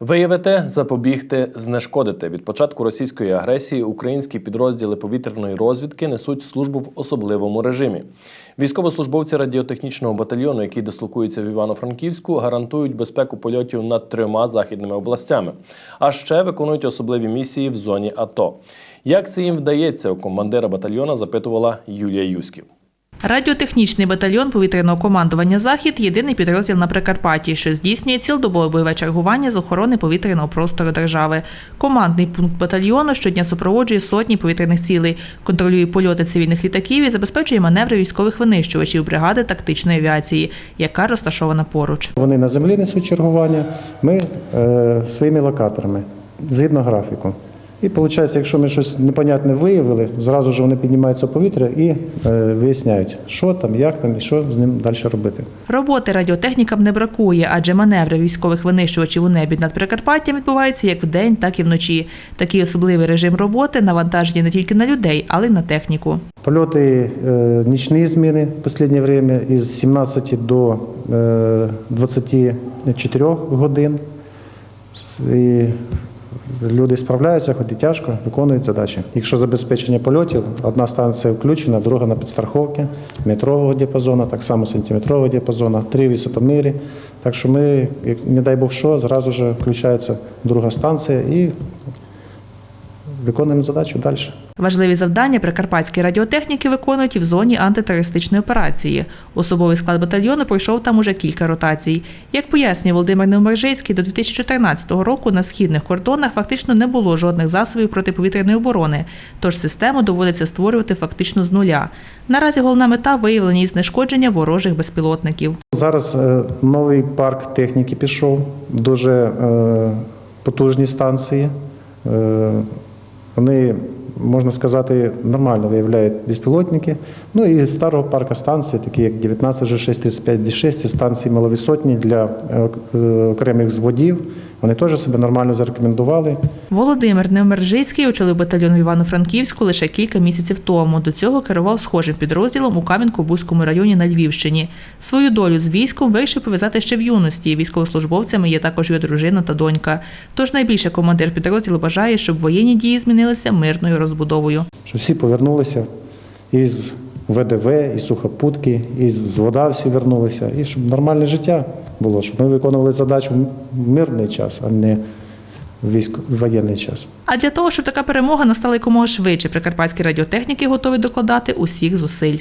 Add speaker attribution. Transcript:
Speaker 1: Виявити, запобігти, знешкодити від початку російської агресії українські підрозділи повітряної розвідки несуть службу в особливому режимі. Військовослужбовці радіотехнічного батальйону, який дислокується в Івано-Франківську, гарантують безпеку польотів над трьома західними областями, а ще виконують особливі місії в зоні АТО. Як це їм вдається, у командира батальйона запитувала Юлія Юськів.
Speaker 2: Радіотехнічний батальйон повітряного командування Захід єдиний підрозділ на Прикарпатті, що здійснює цілодобове бойове чергування з охорони повітряного простору держави. Командний пункт батальйону щодня супроводжує сотні повітряних цілей, контролює польоти цивільних літаків і забезпечує маневри військових винищувачів бригади тактичної авіації, яка розташована поруч.
Speaker 3: Вони на землі несуть чергування, ми е, своїми локаторами, згідно графіку. І виходить, якщо ми щось непонятне виявили, зразу ж вони піднімаються в повітря і е, виясняють, що там, як там і що з ним далі робити.
Speaker 2: Роботи радіотехнікам не бракує, адже маневри військових винищувачів у небі над Прикарпаттям відбуваються як вдень, так і вночі. Такий особливий режим роботи навантажені не тільки на людей, але й на техніку.
Speaker 3: Польоти е, нічні зміни в останнє время із 17 до е, 24 годин. І люди справляються, хоч і тяжко, виконують задачі. Якщо забезпечення польотів, одна станція включена, друга на підстраховці, метрового діапазону, так само сантиметрового діапазону, три висотомірі. Так що ми, як не дай Бог що, зразу ж включається друга станція і виконуємо задачу далі.
Speaker 2: Важливі завдання прикарпатські радіотехніки виконують і в зоні антитерористичної операції. Особовий склад батальйону пройшов там уже кілька ротацій. Як пояснює Володимир Невмержицький, до 2014 року на східних кордонах фактично не було жодних засобів протиповітряної оборони, тож систему доводиться створювати фактично з нуля. Наразі головна мета виявлення і знешкодження ворожих безпілотників.
Speaker 3: Зараз е, новий парк техніки пішов, дуже е, потужні станції. Е, Вони, можна сказати, нормально виявляють безпілотники. Ну і старого парка станцій, такі як 19 G6, 35 D6, станції маловисотні для е, е, окремих зводів. Вони теж себе нормально зарекомендували.
Speaker 2: Володимир Невмержицький очолив батальйон в Івано-Франківську лише кілька місяців тому. До цього керував схожим підрозділом у Кам'янко-Бузькому районі на Львівщині. Свою долю з військом вирішив пов'язати ще в юності. Військовослужбовцями є також його дружина та донька. Тож найбільше командир підрозділу бажає, щоб воєнні дії змінилися мирною розбудовою.
Speaker 3: щоб всі повернулися із ВДВ, із сухопутки, із вода всі вернулися, і щоб нормальне життя було, щоб ми виконували задачу в мирний час, а не військо воєнний час.
Speaker 2: А для того, щоб така перемога настала якомога швидше, прикарпатські радіотехніки готові докладати усіх зусиль.